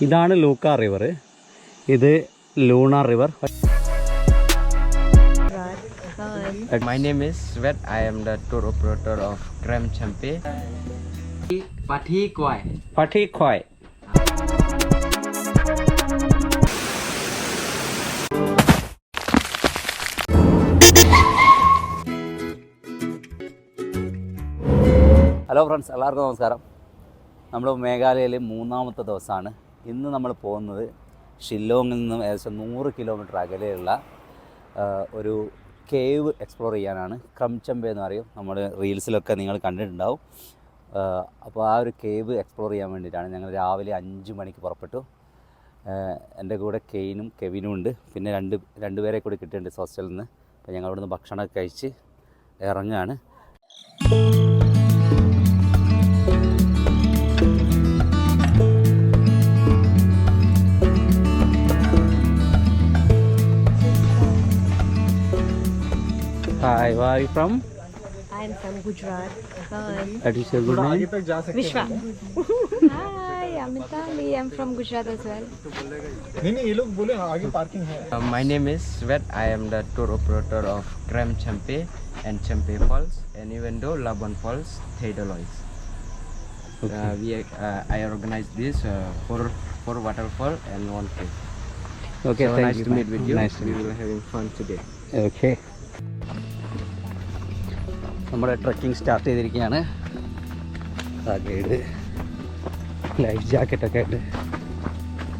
ഇതാണ് ലൂക്ക റിവർ ഇത് Luna river My name is Svet. I am the tour operator of Kram Champe. Pathi Kwai. പട്ടി ഖോയ് hello friends എല്ലാവർക്കും നമസ്കാരം നമ്മൾ മേഘാലയയിൽ മൂന്നാമത്തെ ദിവസമാണ് ഇന്ന് നമ്മൾ പോകുന്നത് ഷില്ലോങ്ങിൽ നിന്നും ഏകദേശം നൂറ് കിലോമീറ്റർ അകലെയുള്ള ഒരു കേവ് എക്സ്പ്ലോർ ചെയ്യാനാണ്. ക്രംചമ്പ എന്ന് പറയും. നമ്മൾ റീൽസിലൊക്കെ നിങ്ങൾ കണ്ടിട്ടുണ്ടാവും. അപ്പോൾ ആ ഒരു കേവ് എക്സ്പ്ലോർ ചെയ്യാൻ വേണ്ടിയിട്ടാണ് ഞങ്ങൾ രാവിലെ അഞ്ച് മണിക്ക് പുറപ്പെട്ടു. എന്റെ കൂടെ കെയിനും കെവിനും ഉണ്ട്. പിന്നെ രണ്ട് രണ്ടുപേരെ കൂടി കിട്ടിയിട്ടുണ്ട് ഹോസ്റ്റലിൽ നിന്ന്. അപ്പോൾ ഞങ്ങൾ ഇവിടുന്ന് ഭക്ഷണമൊക്കെ കഴിച്ച് ഇറങ്ങുകയാണ്. Hi, where are you from? I am from Gujarat. Hi. That is your good name? Vishwa. Hi, I'm I'm from Gujarat as well. Uh, my name is Svet. I am the tour operator of Gram Champe and Champe Falls and even though Laban Falls, Theodolois. Uh, we uh, I organized this uh, for for waterfall and one cave. Okay, so thank nice you. to meet with you. Nice to we meet will having fun today. Okay. നമ്മുടെ trekking start ചെയ്തിരിക്കുകയാണ്. ആ guide life ജാക്കറ്റൊക്കെ ആയിട്ട്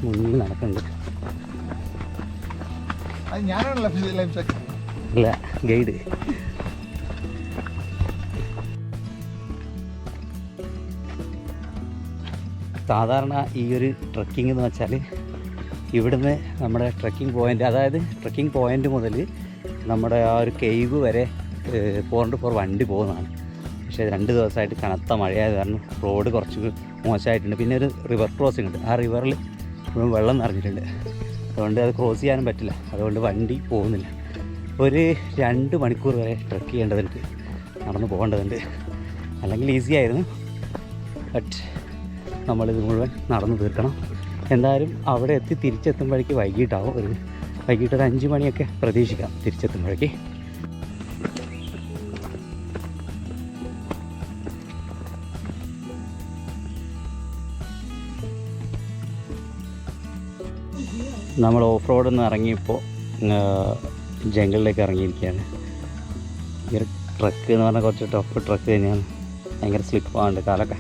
മുന്നിൽ നടക്കുന്നുണ്ട്. അല്ല guide. സാധാരണ ഈ ഒരു ട്രക്കിംഗ് എന്ന് വെച്ചാൽ ഇവിടുന്ന് നമ്മുടെ ട്രക്കിംഗ് പോയിന്റ് അതായത് ട്രക്കിംഗ് പോയിന്റ് മുതൽ നമ്മുടെ ആ ഒരു കേവ് വരെ ഫോർ ഫോർ വണ്ടി പോകുന്നതാണ്. പക്ഷേ രണ്ട് ദിവസമായിട്ട് കനത്ത മഴയായത് കാരണം റോഡ് കുറച്ച് മോശമായിട്ടുണ്ട്. പിന്നെ ഒരു റിവർ ക്രോസിംഗ് ഉണ്ട്. ആ റിവറിൽ വെള്ളം നിറഞ്ഞിട്ടുണ്ട്. അതുകൊണ്ട് അത് ക്രോസ് ചെയ്യാനും പറ്റില്ല. അതുകൊണ്ട് വണ്ടി പോകുന്നില്ല. ഒരു രണ്ട് മണിക്കൂർ വരെ ട്രക്ക് ചെയ്യേണ്ടതുണ്ട്. നടന്ന് പോകേണ്ടതുണ്ട്. അല്ലെങ്കിൽ ഈസി ആയിരുന്നു. ബട്ട് നമ്മളിത് മുഴുവൻ നടന്ന് തീർക്കണം. എന്തായാലും അവിടെ എത്തി തിരിച്ചെത്തുമ്പോഴേക്ക് വൈകിട്ടാവും ഒരു വൈകിട്ട് ഒരു അഞ്ച് മണിയൊക്കെ പ്രതീക്ഷിക്കാം തിരിച്ചെത്തുമ്പോഴേക്ക്. നമ്മൾ ഓഫ് റോഡിൽ നിന്ന് ഇറങ്ങിയപ്പോൾ ജംഗിളിലേക്ക് ഇറങ്ങിയിരിക്കുകയാണ്. ഈ ട്രക്ക് എന്ന് പറഞ്ഞാൽ കുറച്ച് ടഫ് ട്രക്ക് തന്നെയാണ്. ഭയങ്കര സ്ലിപ്പാണ് കാലൊക്കെ.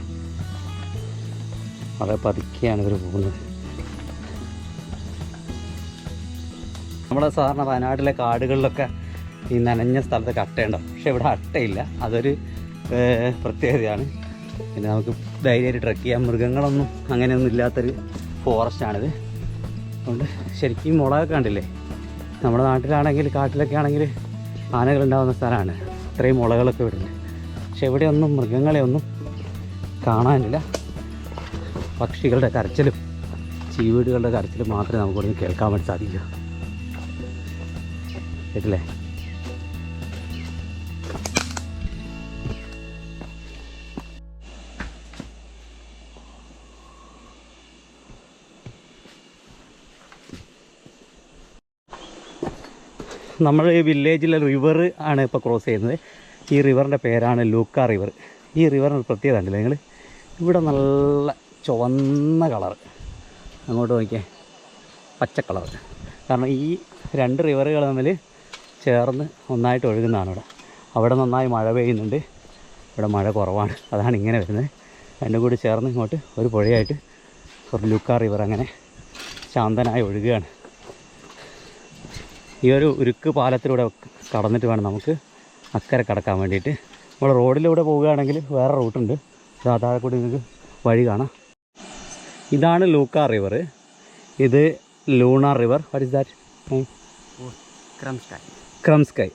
വളരെ പതുക്കെയാണ് ഇവർ പോകുന്നത്. നമ്മുടെ സാധാരണ വയനാട്ടിലെ കാടുകളിലൊക്കെ ഈ നനഞ്ഞ സ്ഥലത്തൊക്കെ അട്ടയുണ്ടാവും പക്ഷെ ഇവിടെ അട്ടയില്ല. അതൊരു പ്രത്യേകതയാണ്. പിന്നെ നമുക്ക് ധൈര്യമായിട്ട് ട്രക്ക് ചെയ്യാം. മൃഗങ്ങളൊന്നും അങ്ങനെയൊന്നും ഇല്ലാത്തൊരു ഫോറസ്റ്റാണിത് അതുകൊണ്ട് ശരിക്കും മുളകൊക്കെ കണ്ടില്ലേ? നമ്മുടെ നാട്ടിലാണെങ്കിൽ കാട്ടിലൊക്കെ ആണെങ്കിൽ ആനകളുണ്ടാകുന്ന സ്ഥലമാണ്. ഇത്രയും മുളകളൊക്കെ വിടുന്നത് പക്ഷെ എവിടെയൊന്നും മൃഗങ്ങളെ ഒന്നും കാണാനില്ല. പക്ഷികളുടെ കരച്ചിലും ചീവീടുകളുടെ കരച്ചിലും മാത്രമേ നമുക്കൊന്നും കേൾക്കാൻ വേണ്ടി സാധിക്കൂ. കേട്ടില്ലേ? നമ്മൾ ഈ വില്ലേജിലെ റിവർ ആണ് ഇപ്പോൾ ക്രോസ് ചെയ്യുന്നത്. ഈ റിവറിന്റെ പേരാണ് ലൂക്ക റിവർ ഈ റിവറിന് പ്രത്യേകത ഉണ്ടല്ലോ നിങ്ങൾ ഇവിടെ നല്ല ചുവന്ന കളർ അങ്ങോട്ട് നോക്കിയേ. പച്ച കളർ കാരണം ഈ രണ്ട് റിവറുകൾ തമ്മിൽ ചേർന്ന് ഒന്നായിട്ട് ഒഴുകുന്നതാണ് ഇവിടെ. അവിടെ നന്നായി മഴ പെയ്യുന്നുണ്ട്. ഇവിടെ മഴ കുറവാണ്. അതാണ് ഇങ്ങനെ വരുന്നത്. രണ്ടും കൂടി ചേർന്ന് ഇങ്ങോട്ട് ഒരു പുഴയായിട്ട് ഒരു ലുക്കാർ റിവർ അങ്ങനെ ശാന്തനായി ഒഴുകുകയാണ്. ഈ ഒരു ഉരുക്ക് പാലത്തിലൂടെ കടന്നിട്ട് വേണം നമുക്ക് അക്കരെ കടക്കാൻ വേണ്ടിയിട്ട്. നമ്മൾ റോഡിലൂടെ പോവുകയാണെങ്കിൽ വേറെ റൂട്ടുണ്ട്. താഴെ കൂടി നിങ്ങൾക്ക് വഴി കാണാം. ഇതാണ് ലൂക്ക റിവർ. ഇത് Luna river. What is that ക്രംസ്കൈ ക്രംസ്കൈ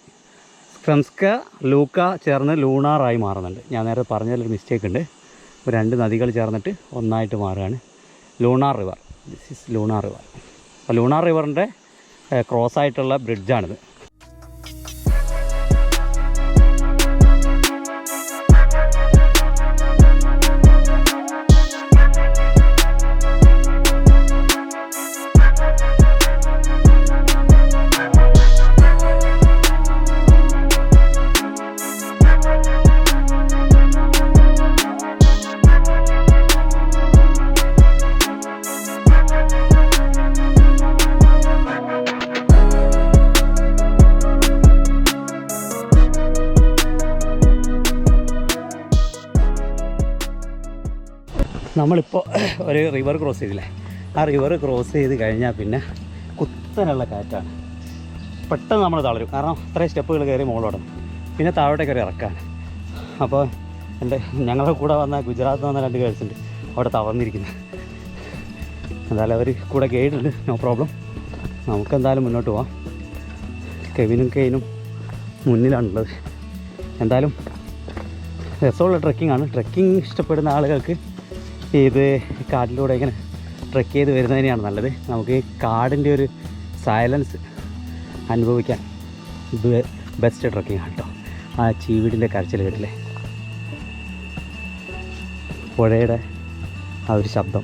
ക്രംസ്ക ലൂക്ക ചേർന്ന് ലൂണാറായി മാറുന്നുണ്ട്. ഞാൻ നേരെ പറഞ്ഞതിലൊരു മിസ്റ്റേക്ക് ഉണ്ട്. ഇപ്പോൾ രണ്ട് നദികൾ ചേർന്നിട്ട് ഒന്നായിട്ട് മാറുകയാണ്. Lunar river. This is lunar river. അപ്പോൾ ലൂണാർ റിവറിന്റെ ക്രോസ് ആയിട്ടുള്ള ബ്രിഡ്ജാണിത്. നമ്മളിപ്പോൾ ഒരു റിവർ ക്രോസ് ചെയ്തില്ലേ? ആ റിവർ ക്രോസ് ചെയ്ത് കഴിഞ്ഞാൽ പിന്നെ കുത്തനുള്ള കാറ്റാണ്. പെട്ടെന്ന് നമ്മൾ തളരും. കാരണം അത്രയും സ്റ്റെപ്പുകൾ കയറി മുകളോടും പിന്നെ താഴോട്ടേക്ക് കയറി ഇറക്കാണ്. അപ്പോൾ എന്റെ ഞങ്ങളുടെ കൂടെ വന്ന ഗുജറാത്തിൽ വന്ന രണ്ട് ഗേൾസ് ഉണ്ട്. അവിടെ തളർന്നിരിക്കുന്നത് എന്തായാലും അവർ കൂടെ ഗൈഡ് ഉണ്ട് നോ പ്രോബ്ലം. നമുക്ക് എന്തായാലും മുന്നോട്ട് പോവാം. കെവിനും കെയിനും മുന്നിലാണുള്ളത്. എന്തായാലും രസമുള്ള ട്രക്കിംഗ് ആണ്. ട്രക്കിംഗ് ഇഷ്ടപ്പെടുന്ന ആളുകൾക്ക് ഇത് കാട്ടിലൂടെ ഇങ്ങനെ ട്രെക്ക് ചെയ്ത് വരുന്നതിനെയാണ് നല്ലത്. നമുക്ക് കാടിന്റെ ഒരു സൈലൻസ് അനുഭവിക്കാൻ ഇത് ബെസ്റ്റ് ട്രക്കിംഗ് കേട്ടോ ആ ചീവീടിന്റെ കരച്ചിൽ കേട്ടില്ലേ? പുഴയുടെ ആ ഒരു ശബ്ദം.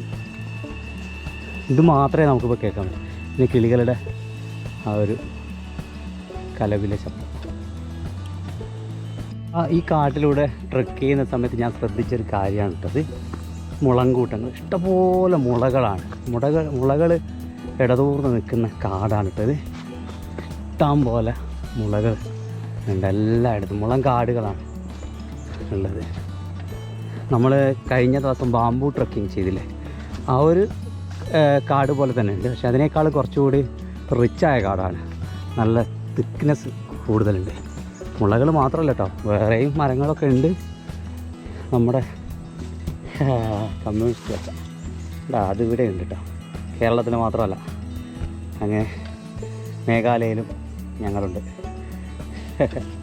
ഇത് മാത്രമേ നമുക്കിപ്പോൾ കേൾക്കാൻ പറ്റൂ. പിന്നെ കിളികളുടെ ആ ഒരു കലവിലെ ശബ്ദം. ഈ കാട്ടിലൂടെ ട്രക്ക് ചെയ്യുന്ന സമയത്ത് ഞാൻ ശ്രദ്ധിച്ചൊരു കാര്യമാണ് കേട്ടത് മുളങ്കൂട്ടങ്ങൾ. ഇഷ്ടപോലെ മുളകളാണ്. മുളകൾ മുളകൾ ഇടതൂർന്ന് നിൽക്കുന്ന കാടാണ് കേട്ടത് ഇഷ്ടം പോലെ മുളകൾ ഉണ്ട് എല്ലായിടത്തും. മുളം കാടുകളാണ് ഉള്ളത്. നമ്മൾ കഴിഞ്ഞ ദിവസം ബാംബു ട്രക്കിംഗ് ചെയ്തില്ലേ? ആ ഒരു കാട് പോലെ തന്നെ ഉണ്ട്. പക്ഷെ അതിനേക്കാൾ കുറച്ചുകൂടി റിച്ചായ കാടാണ്. നല്ല തിക്നെസ് കൂടുതലുണ്ട്. മുളകൾ മാത്രമല്ല കേട്ടോ വേറെയും മരങ്ങളൊക്കെ ഉണ്ട്. നമ്മുടെ കമ്മ്യൂണിസ്റ്റ് പച്ച എടാ അതിവിടെ ഉണ്ട് കേട്ടോ കേരളത്തിൽ മാത്രമല്ല. അങ്ങനെ മേഘാലയയിലും ഞങ്ങളുണ്ട്.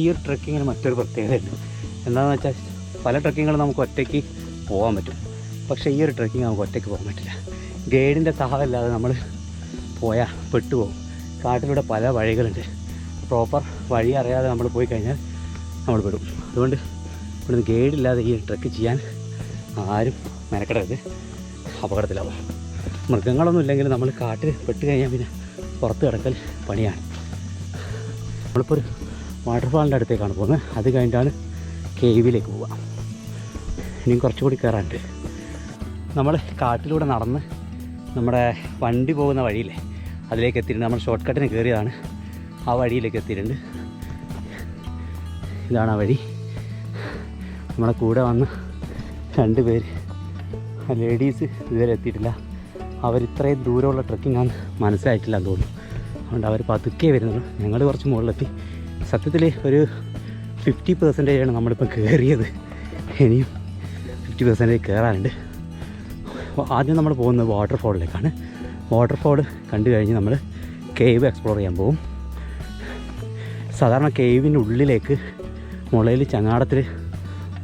ഈ ഒരു ട്രക്കിങ്ങിന് മറ്റൊരു പ്രത്യേകതയുണ്ട് എന്താണെന്ന് വെച്ചാൽ പല ട്രക്കിങ്ങുകളും നമുക്ക് ഒറ്റയ്ക്ക് പോകാൻ പറ്റും. പക്ഷേ ഈ ഒരു ട്രക്കിങ് നമുക്ക് ഒറ്റയ്ക്ക് പോകാൻ പറ്റില്ല. ഗൈഡിന്റെ സഹായമില്ലാതെ നമ്മൾ പോയാൽ പെട്ടുപോകും കാട്ടിലൂടെ പല വഴികളുണ്ട്. പ്രോപ്പർ വഴി അറിയാതെ നമ്മൾ പോയി കഴിഞ്ഞാൽ നമ്മൾ പെടും. അതുകൊണ്ട് ഇവിടുന്ന് ഗൈഡില്ലാതെ ഈ ട്രക്ക് ചെയ്യാൻ ആരും മെനക്കെടരുത്. അപകടത്തിലാവും. മൃഗങ്ങളൊന്നും ഇല്ലെങ്കിൽ നമ്മൾ കാട്ടിൽ പെട്ട് കഴിഞ്ഞാൽ പിന്നെ പുറത്ത് കിടക്കൽ പണിയാണ്. നമ്മളിപ്പോൾ ഒരു വാട്ടർഫാളിന്റെ അടുത്തേക്കാണ് പോകുന്നത്. അത് കഴിഞ്ഞിട്ടാണ് കേവിലേക്ക് പോവുക. ഇനിയും കുറച്ചുകൂടി കയറാനുണ്ട്. നമ്മൾ കാട്ടിലൂടെ നടന്ന് നമ്മുടെ വണ്ടി പോകുന്ന വഴിയില്ലേ അതിലേക്ക് എത്തിയിട്ടുണ്ട്. നമ്മൾ ഷോർട്ട് കട്ടിന് കയറിയതാണ്. ആ വഴിയിലേക്ക് എത്തിയിട്ടുണ്ട്. ഇതാണ് ആ വഴി. നമ്മുടെ കൂടെ വന്ന് രണ്ട് പേര് ലേഡീസ് ഇതുവരെ എത്തിയിട്ടില്ല. അവരിത്രയും ദൂരമുള്ള ട്രക്കിംഗ് ആണ് മനസ്സിലായിട്ടില്ല എന്ന് തോന്നുന്നു. അതുകൊണ്ട് അവർ പതുക്കെ വരുന്നുള്ളൂ. ഞങ്ങൾ കുറച്ച് മുകളിലെത്തി. സത്യത്തിൽ ഒരു ഫിഫ്റ്റി പെർസെന്റേജാണ് നമ്മളിപ്പം കയറിയത് ഇനിയും ഫിഫ്റ്റി പെർസെന്റേജ് കയറാനുണ്ട് ആദ്യം നമ്മൾ പോകുന്നത് വാട്ടർഫോളിലേക്കാണ് വാട്ടർഫോൾ കണ്ടു കഴിഞ്ഞ് നമ്മൾ കേവ് എക്സ്പ്ലോർ ചെയ്യാൻ പോകും സാധാരണ കേവിന്റെ ഉള്ളിലേക്ക് മുളയിൽ ചങ്ങാടത്തിൽ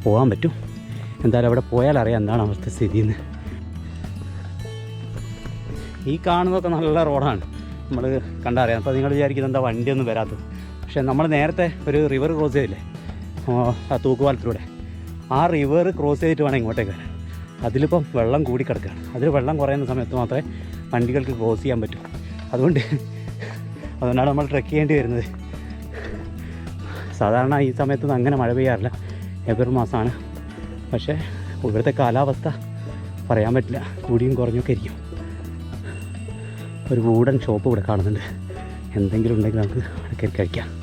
പോകാൻ പറ്റും. എന്തായാലും അവിടെ പോയാൽ അറിയാം എന്താണ് അവിടുത്തെ സ്ഥിതി എന്ന് ഈ കാണുന്നതൊക്കെ നല്ല റോഡാണ് നമ്മൾ കണ്ടറിയാം. അപ്പോൾ നിങ്ങൾ വിചാരിക്കുന്നത് എന്താ വണ്ടിയൊന്നും വരാത്തത്. പക്ഷേ നമ്മൾ നേരത്തെ ഒരു റിവർ ക്രോസ് ചെയ്തില്ലേ? ആ, തൂക്കുപാലത്തിലൂടെ. ആ റിവർ ക്രോസ് ചെയ്തിട്ട് വേണം ഇങ്ങോട്ടേക്ക് വരാൻ. അതിലിപ്പം വെള്ളം കൂടി കിടക്കുകയാണ്. അതിൽ വെള്ളം കുറയുന്ന സമയത്ത് മാത്രമേ വണ്ടികൾക്ക് ക്രോസ് ചെയ്യാൻ പറ്റൂ. അതുകൊണ്ട് അതുകൊണ്ടാണ് നമ്മൾ ട്രെക്ക് ചെയ്യേണ്ടി വരുന്നത്. സാധാരണ ഈ സമയത്തൊന്നും അങ്ങനെ മഴ പെയ്യാറില്ല. ഏപ്രിൽ മാസമാണ്. പക്ഷേ ഇവിടുത്തെ കാലാവസ്ഥ പറയാൻ പറ്റില്ല. കൂടിയും കുറഞ്ഞൊക്കെ ഇരിക്കും. ഒരു വൂഡൻ ഷോപ്പ് ഇവിടെ കാണുന്നുണ്ട്. എന്തെങ്കിലും ഉണ്ടെങ്കിൽ നമുക്ക് കയറി കഴിക്കാം.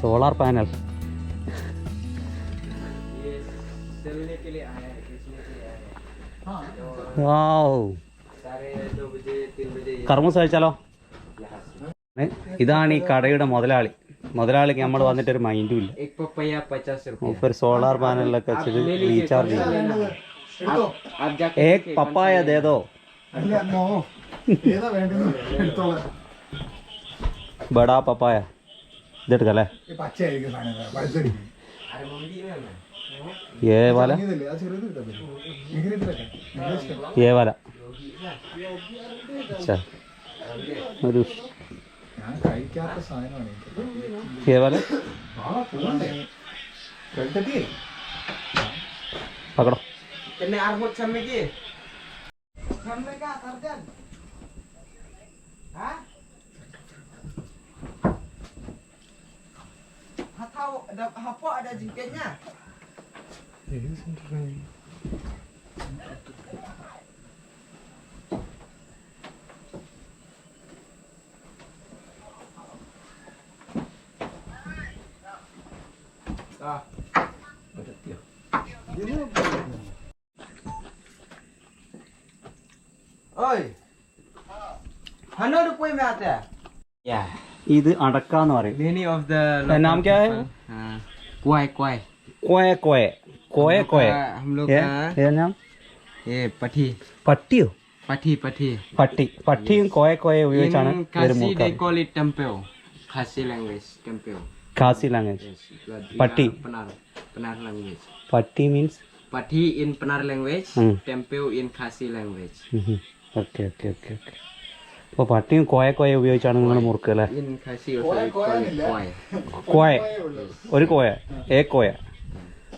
സോളാർ പാനൽ കർമ്മസ് കഴിച്ചാലോ ഇതാണ് ഈ കടയുടെ മുതലാളി മുതലാളിക്ക് നമ്മൾ വന്നിട്ട് ഒരു മൈൻഡും ഇല്ല ഇപ്പൊ ഒരു സോളാർ പാനലിലൊക്കെ വെച്ചിട്ട് റീചാർജ് ചെയ്യും ഏക് പപ്പായ ദേതോ ബടാ പപ്പായ. ഇതെടുക്കല്ലേ? ഏവാല ഏവാല ഒരു ഏവാല പകടോ. പിന്നെ 하타오 나 하포 알아 죽겠냐? 예, 선생님. 아, 맞아 뛰어. 얘는 어이, 하늘을 보이면 안 돼. 야. सर्जन हाँ Hatau ada apa ada jengkelnya? Ah. Oi. Hano the poem आता है? Yeah. ഇത് അടക്കാന്ന് പറയും Many of the का नाम क्या है? हाँ, क्वाई क्वाई കോയ കോയ കോയ കോയ हम लोग ഏ का ഏതാ ഞാൻ ये पठी പട്ടിയോ पठी पठी പട്ടി പട്ടിയും കോയ കോയ ഉപയോഗിച്ചാണ് In ഇവര് Khasi they മൂക്കാറ് call it tempel Khasi language tempel Khasi language yes but in, Pati. uh, Penar Penar language Pati means Pati in Penar language Hmm. tempel in Khasi language okay okay okay okay അപ്പോൾ പട്ടിയും കോയ കോയ ഉപയോഗിച്ചാണ് നിങ്ങൾ മുറുക്കുക അല്ലേ? കോയ ഒരു കോയ ഏ കോയ.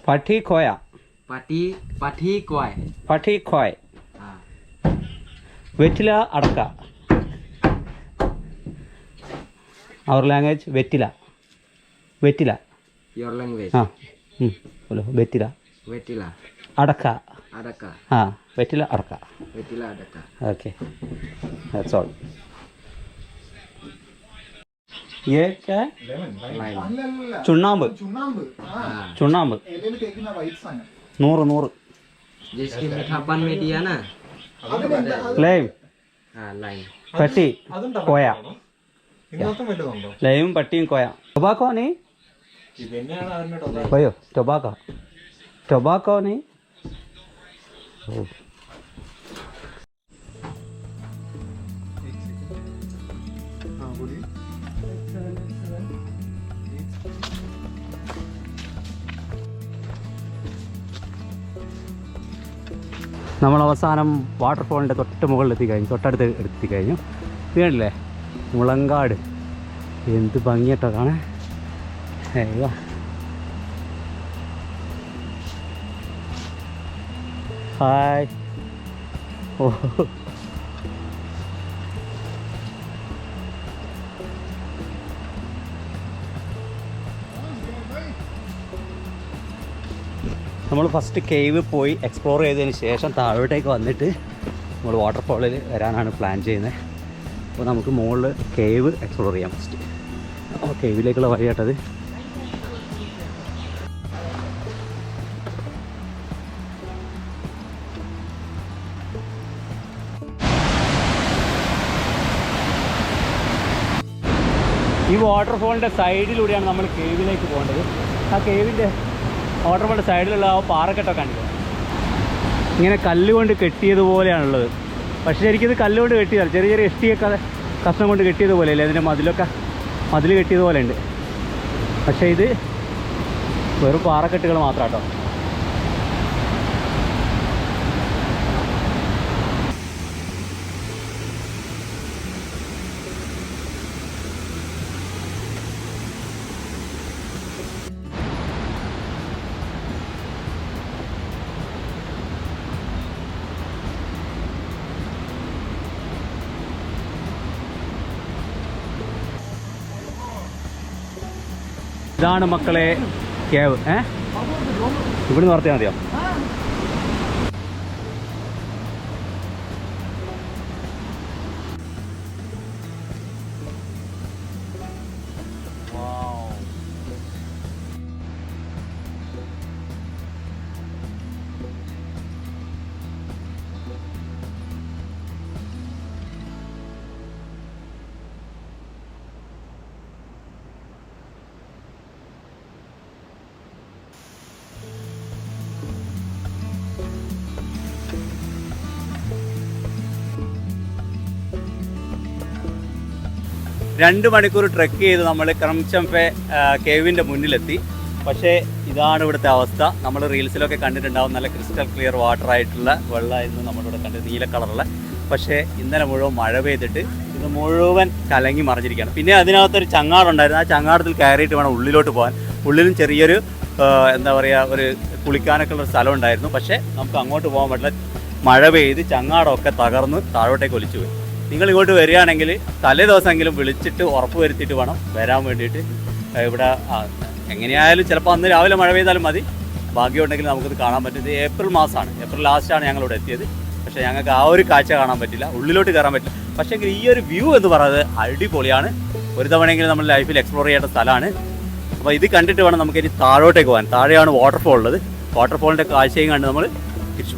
പട്ടി കോയ. പട്ടി പട്ടി കോയ. പട്ടി കോയ. വെറ്റില അടക്ക. അവർ ലാംഗ്വേജ് വെറ്റില. വെറ്റില. യുവർ ലാംഗ്വേജ് ആ വെറ്റില. വെറ്റില. അടക്ക. അടക്ക. ആ. വെറ്റില അടക്ക. ഓക്കെ. ഓൾ ചുണ്ണാമ്പ്. ചുണ്ണാമ്പ്. നൂറ് നൂറ്. ലൈം. പട്ടി കോയ. ലൈവും പട്ടിയും കോയ. ടൊബാക്കോ നീ? കൊയോ ടൊബാക്കോ. ടൊബാക്കോ നീ? നമ്മൾ അവസാനം വാട്ടർഫോളിന്റെ തൊട്ട് മുകളിൽ എത്തിക്കഴിഞ്ഞു തൊട്ടടുത്ത് എത്തി കഴിഞ്ഞു. വീണില്ലേ മുളങ്കാട്. എന്ത് ഭംഗിയായിട്ടോ കാണേ ഏയ്യോ ഹായ് ഓ. നമ്മൾ ഫസ്റ്റ് കേവ് പോയി എക്സ്പ്ലോർ ചെയ്തതിന് ശേഷം താഴോട്ടേക്ക് വന്നിട്ട് നമ്മൾ വാട്ടർഫോളിൽ വരാനാണ് പ്ലാൻ ചെയ്യുന്നത് അപ്പോൾ നമുക്ക് മുകളിൽ കേവ് എക്സ്പ്ലോർ ചെയ്യാം ഫസ്റ്റ് അപ്പോൾ കേവിലേക്കുള്ള വഴിയാട്ടത് ഈ വാട്ടർഫോളിന്റെ സൈഡിലൂടെയാണ് നമ്മൾ കേവിലേക്ക് പോകേണ്ടത്. ആ കേവിന്റെ വാട്ടർഫോളിന്റെ സൈഡിലുള്ള ആ പാറക്കെട്ടൊക്കെ കണ്ടില്ലേ? ഇങ്ങനെ കല്ലുകൊണ്ട് കെട്ടിയതുപോലെയാണുള്ളത്. പക്ഷേ ശരിക്കും ഇത് കല്ലുകൊണ്ട് കെട്ടിയതല്ല. ചെറിയ ചെറിയ ഇഷ്ടിയൊക്കെ കഷ്ണം കൊണ്ട് കെട്ടിയതുപോലെ അല്ലേ അതിന്റെ മതിലൊക്കെ മതിൽ കെട്ടിയതുപോലെ ഉണ്ട് പക്ഷേ ഇത് വെറും പാറക്കെട്ടുകൾ മാത്രം കേട്ടോ ഇതാണ് മക്കളെ കേവ് ഏ? ഇവിടുന്ന് നടത്തിയാൽ മതിയോ? രണ്ട് മണിക്കൂർ ട്രെക്ക് ചെയ്ത് നമ്മൾ ക്രംചംപെ കേവിന്റെ മുന്നിലെത്തി. പക്ഷേ ഇതാണ് ഇവിടുത്തെ അവസ്ഥ. നമ്മൾ റീൽസിലൊക്കെ കണ്ടിട്ടുണ്ടാവും നല്ല ക്രിസ്റ്റൽ ക്ലിയർ വാട്ടർ ആയിട്ടുള്ള വെള്ളമായിരുന്നു നമ്മളിവിടെ കണ്ടത് നീല കളറുള്ള പക്ഷേ ഇന്നലെ മുഴുവൻ മഴ പെയ്തിട്ട് ഇത് മുഴുവൻ കലങ്ങി മറിഞ്ഞിരിക്കുകയാണ്. പിന്നെ അതിനകത്തൊരു ചങ്ങാടുണ്ടായിരുന്നു ആ ചങ്ങാടത്തിൽ കയറിയിട്ട് വേണം ഉള്ളിലോട്ട് പോകാൻ. ഉള്ളിലും ചെറിയൊരു എന്താ പറയുക ഒരു കുളിക്കാനൊക്കെ ഉള്ള സ്ഥലം ഉണ്ടായിരുന്നു. പക്ഷേ നമുക്ക് അങ്ങോട്ട് പോകാൻ പറ്റില്ല. മഴ പെയ്ത് ചങ്ങാടമൊക്കെ തകർന്ന് താഴോട്ടേക്ക് ഒലിച്ചു പോയി നിങ്ങൾ ഇങ്ങോട്ട് വരികയാണെങ്കിൽ തലേ ദിവസമെങ്കിലും വിളിച്ചിട്ട് ഉറപ്പ് വരുത്തിയിട്ട് വേണം വരാൻ വേണ്ടിയിട്ട്. ഇവിടെ എങ്ങനെയായാലും ചിലപ്പോൾ അന്ന് രാവിലെ മഴ പെയ്താലും മതി. ഭാഗ്യമുണ്ടെങ്കിൽ നമുക്കിത് കാണാൻ പറ്റും. ഏപ്രിൽ മാസമാണ്. ഏപ്രിൽ ലാസ്റ്റാണ് ഞങ്ങളിവിടെ എത്തിയത്. പക്ഷേ ഞങ്ങൾക്ക് ആ ഒരു കാഴ്ച കാണാൻ പറ്റില്ല. ഉള്ളിലോട്ട് കയറാൻ പറ്റില്ല. പക്ഷേ ഈ ഒരു വ്യൂ എന്ന് പറയുന്നത് അടിപൊളിയാണ്. ഒരു തവണയെങ്കിലും നമ്മൾ ലൈഫിൽ എക്സ്പ്ലോർ ചെയ്യേണ്ട സ്ഥലമാണ്. അപ്പോൾ ഇത് കണ്ടിട്ട് വേണം നമുക്ക് ഇനി താഴോട്ടേക്ക് പോകാൻ. താഴെയാണ് വാട്ടർഫോൾ ഉള്ളത്. വാട്ടർഫോളിന്റെ കാഴ്ചയും കണ്ട് നമ്മൾ തിരിച്ചു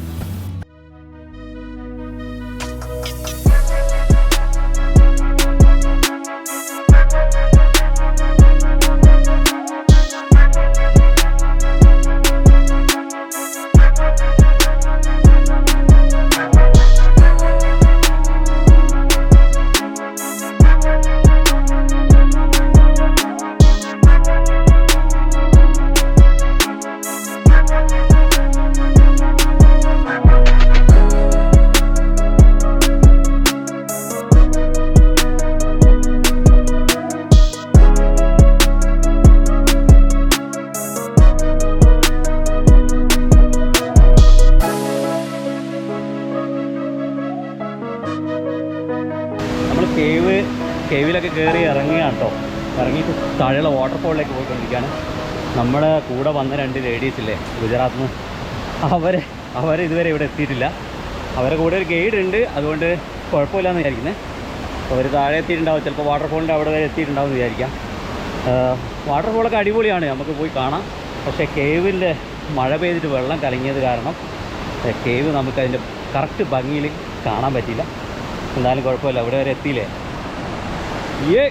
ഗുജറാത്തിൽ നിന്ന് അവർ അവർ ഇതുവരെ ഇവിടെ എത്തിയിട്ടില്ല. അവരെ കൂടെ ഒരു ഗൈഡ് ഉണ്ട്. അതുകൊണ്ട് കുഴപ്പമില്ല എന്ന് വിചാരിക്കുന്നത് അവർ താഴെ എത്തിയിട്ടുണ്ടാവും. ചിലപ്പോൾ വാട്ടർഫോളിന്റെ അവിടെ വരെ എത്തിയിട്ടുണ്ടാവും എന്ന് വിചാരിക്കാം. വാട്ടർഫോളൊക്കെ അടിപൊളിയാണ്. നമുക്ക് പോയി കാണാം. പക്ഷേ കേവിന്റെ മഴ പെയ്തിട്ട് വെള്ളം കലങ്ങിയത് കാരണം കേവ് നമുക്ക് അതിന്റെ കറക്റ്റ് ഭംഗിയിൽ കാണാൻ പറ്റിയില്ല. എന്തായാലും കുഴപ്പമില്ല. അവിടെ വരെ എത്തിയില്ലേ? ഏ!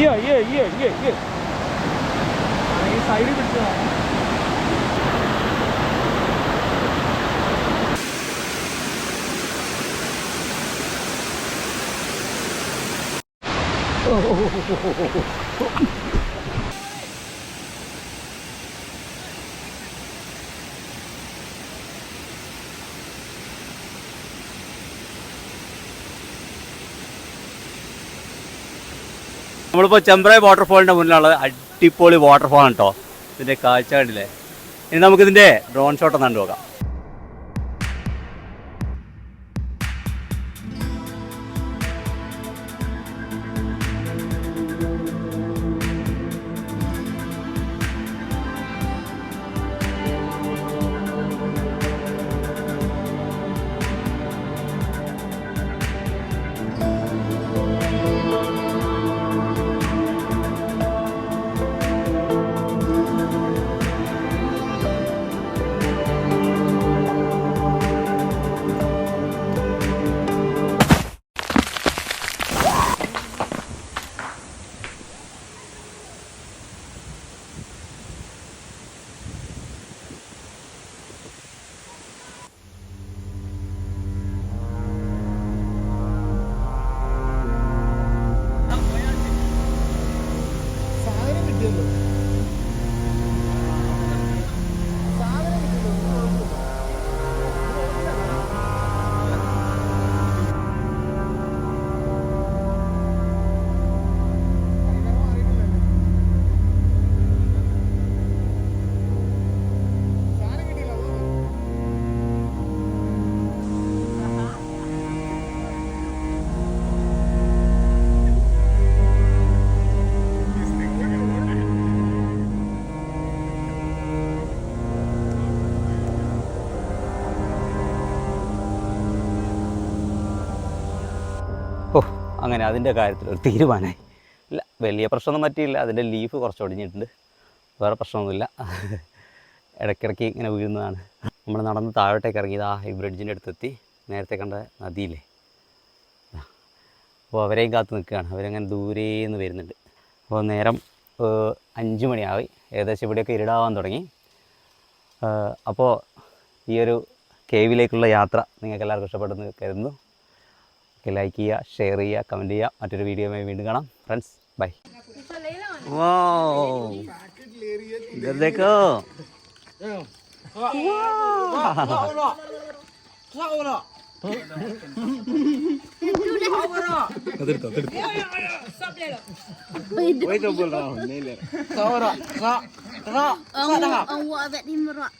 Yeah, yeah, yeah, yeah, yeah. സൈഡിൽ പിടിച്ചതാ നമ്മളിപ്പോൾ ചെമ്പ്ര വാട്ടർഫോളിന്റെ മുന്നിലുള്ള അടിപൊളി വാട്ടർഫോൾ ആണ് കേട്ടോ ഇതിന്റെ കാഴ്ച കണ്ടില്ലേ? ഇനി നമുക്കിതിന്റെ ഡ്രോൺ ഷോട്ട് ഒന്ന് കണ്ടു ഓ അങ്ങനെ അതിന്റെ കാര്യത്തിൽ ഒരു തീരുമാനമായി. ഇല്ല വലിയ പ്രശ്നമൊന്നും പറ്റിയില്ല. അതിന്റെ ലീഫ് കുറച്ച് ഒടിഞ്ഞിട്ടുണ്ട്. വേറെ പ്രശ്നമൊന്നുമില്ല. ഇടയ്ക്കിടയ്ക്ക് ഇങ്ങനെ വീഴുന്നതാണ്. നമ്മൾ നടന്ന് താഴോട്ടേക്ക് ഇറങ്ങിയത് ആ ഈ ബ്രിഡ്ജിന്റെ അടുത്തെത്തി. നേരത്തെ കണ്ട നദിയില്ലേ? അപ്പോൾ അവരെയും കാത്തു നിൽക്കുകയാണ്. അവരങ്ങനെ ദൂരേന്ന് വരുന്നുണ്ട്. അപ്പോൾ നേരം അഞ്ച് മണിയായി. ഏകദേശം ഇവിടെയൊക്കെ ഇരുടാവാൻ തുടങ്ങി. അപ്പോൾ ഈ ഒരു കേവിലേക്കുള്ള യാത്ര നിങ്ങൾക്ക് എല്ലാവർക്കും ഇഷ്ടപ്പെടുന്നു കരുതുന്നു. ലൈക്ക് ചെയ്യുക ഷെയർ ചെയ്യുക കമൻറ്റ് ചെയ്യുക മറ്റൊരു വീഡിയോയുമായി വീണ്ടും കാണാം ഫ്രണ്ട്സ് ബൈ इधर देखो Ông vợ vậy đi một